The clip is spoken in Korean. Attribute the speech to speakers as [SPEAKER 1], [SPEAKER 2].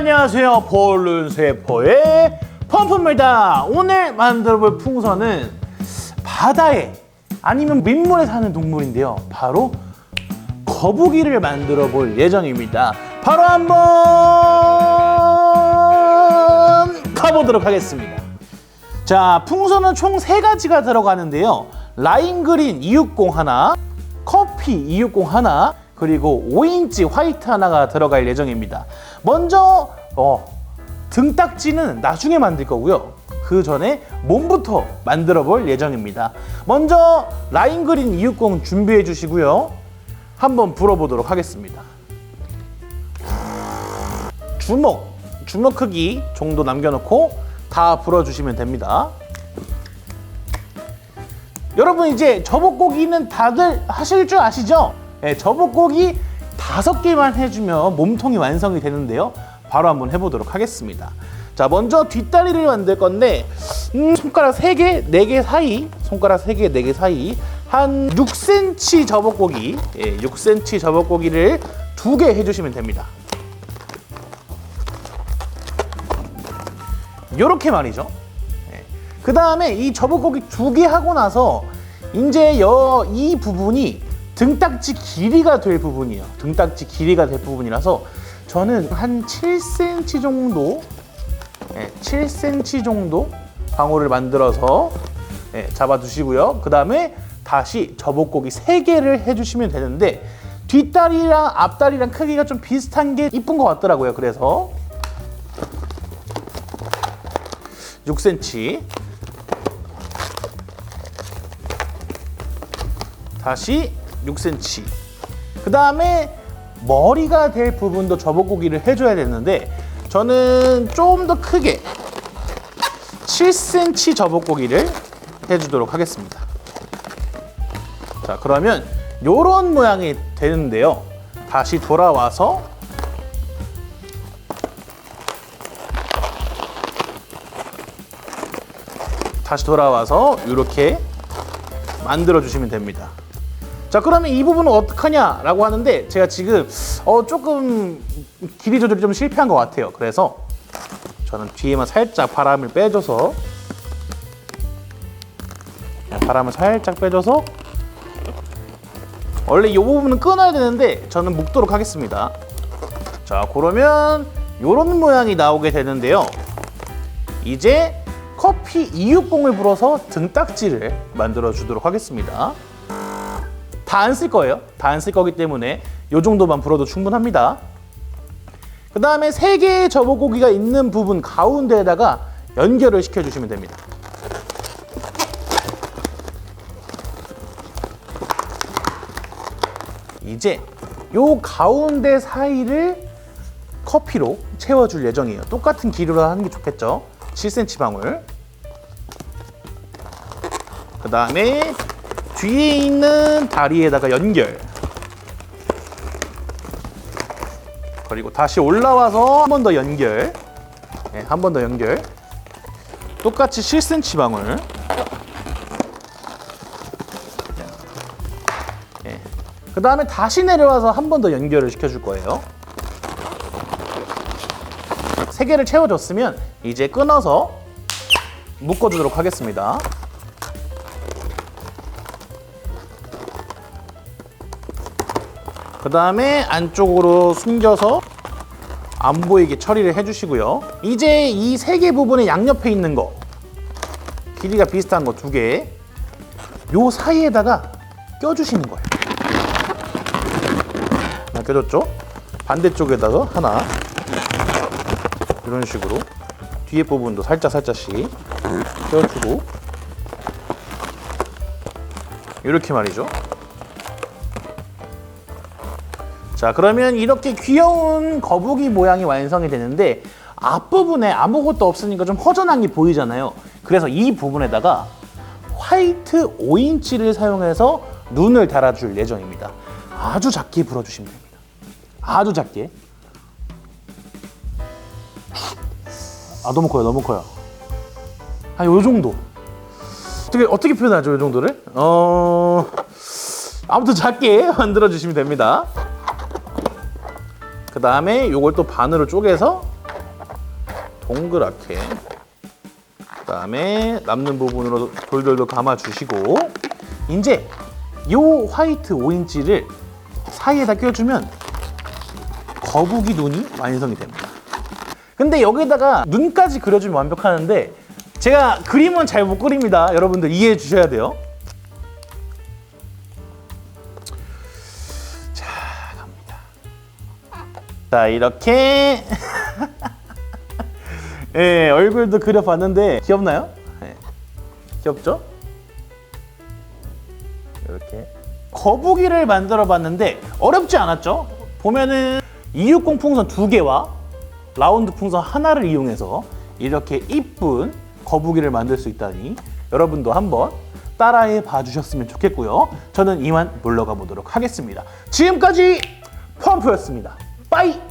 [SPEAKER 1] 안녕하세요. 볼룬세포의 펌프입니다. 오늘 만들어볼 풍선은 바다에 아니면 민물에 사는 동물인데요. 바로 거북이를 만들어 볼 예정입니다. 바로 한번 가보도록 하겠습니다. 자, 풍선은 총 세 가지가 들어가는데요. 라임 그린 260 하나, 커피 260 하나, 그리고 5인치 화이트 하나가 들어갈 예정입니다. 먼저 어, 등딱지는 나중에 만들 거고요. 그 전에 몸부터 만들어 볼 예정입니다. 먼저 라임 그린 260 준비해 주시고요. 한번 불어보도록 하겠습니다. 주먹, 주먹 크기 정도 남겨놓고 다 불어주시면 됩니다. 여러분 이제 저복고기는 다들 하실 줄 아시죠? 네, 저복고기 다섯 개만 해주면 몸통이 완성이 되는데요. 바로 한번 해보도록 하겠습니다. 자, 먼저 뒷다리를 만들 건데 음, 손가락 3개, 4개 사이, 손가락 3개, 4개 사이 한 6cm 저복고기, 예, 6cm 저복고기를 두 개 해주시면 됩니다. 요렇게 말이죠. 그 다음에 이 저복고기 두 개 하고 나서 이제 여, 이 부분이 등딱지 길이가 될 부분이에요. 등딱지 길이가 될 부분이라서 저는 한 7cm 정도, 예, 7cm 정도 방울을 만들어서 예, 잡아두시고요. 그 다음에 다시 저복고기 세 개를 해주시면 되는데 뒷다리랑 앞다리랑 크기가 좀 비슷한 게 이쁜 것 같더라고요. 그래서 6cm 다시 6cm 그 다음에 머리가 될 부분도 저복고기를 해줘야 되는데 저는 좀 더 크게 7cm 저복고기를 해주도록 하겠습니다. 자 그러면 요런 모양이 되는데요. 다시 돌아와서 다시 돌아와서 이렇게 만들어 주시면 됩니다. 자 그러면 이 부분은 어떡하냐라고 하는데 제가 지금 어 조금 길이 조절이 좀 실패한 것 같아요. 그래서 저는 뒤에만 살짝 바람을 빼줘서 바람을 살짝 빼줘서 원래 이 부분은 끊어야 되는데 저는 묶도록 하겠습니다. 자 그러면 이런 모양이 나오게 되는데요. 이제 커피 260을 불어서 등딱지를 만들어 주도록 하겠습니다. 다 안 쓸 거예요. 다 안 쓸 거기 때문에 이 정도만 불어도 충분합니다. 그 다음에 세 개의 저보고기가 있는 부분 가운데에다가 연결을 시켜주시면 됩니다. 이제 요 가운데 사이를 커피로 채워줄 예정이에요. 똑같은 길이로 하는 게 좋겠죠. 7cm 방울. 그 다음에 뒤에 있는 다리에다가 연결. 그리고 다시 올라와서 한 번 더 연결. 네, 한 번 더 연결. 똑같이 7cm 방울. 네. 그 다음에 다시 내려와서 한 번 더 연결을 시켜줄 거예요. 세 개를 채워줬으면 이제 끊어서 묶어주도록 하겠습니다. 그 다음에 안쪽으로 숨겨서 안 보이게 처리를 해주시고요. 이제 이 세 개 부분의 양옆에 있는 거 길이가 비슷한 거 두 개, 요 사이에다가 껴주시는 거예요. 하나 껴줬죠? 반대쪽에다가 하나 이런 식으로 뒤에 부분도 살짝 살짝씩 껴주고 이렇게 말이죠. 자 그러면 이렇게 귀여운 거북이 모양이 완성이 되는데 앞부분에 아무것도 없으니까 좀 허전한 게 보이잖아요. 그래서 이 부분에다가 화이트 5인치를 사용해서 눈을 달아줄 예정입니다. 아주 작게 불어주시면 됩니다. 아주 작게. 아 너무 커요 너무 커요 한 요 정도 어떻게 어떻게 표현하죠 요 정도를 어 아무튼 작게 만들어 주시면 됩니다 그 다음에 요걸 또 반으로 쪼개서 동그랗게 그 다음에 남는 부분으로 돌돌돌 감아주시고 이제 요 화이트 5인치를 사이에다 껴주면 거북이 눈이 완성이 됩니다. 근데 여기다가 눈까지 그려주면 완벽하는데 제가 그림은 잘 못 그립니다. 여러분들 이해해 주셔야 돼요. 자, 이렇게 예, 얼굴도 그려봤는데 귀엽나요? 예. 귀엽죠? 이렇게 거북이를 만들어 봤는데 어렵지 않았죠? 보면은 260 풍선 두 개와 라운드 풍선 하나를 이용해서 이렇게 이쁜 거북이를 만들 수 있다니 여러분도 한번 따라해 봐주셨으면 좋겠고요. 저는 이만 물러가 보도록 하겠습니다. 지금까지 펌프였습니다. 빠이!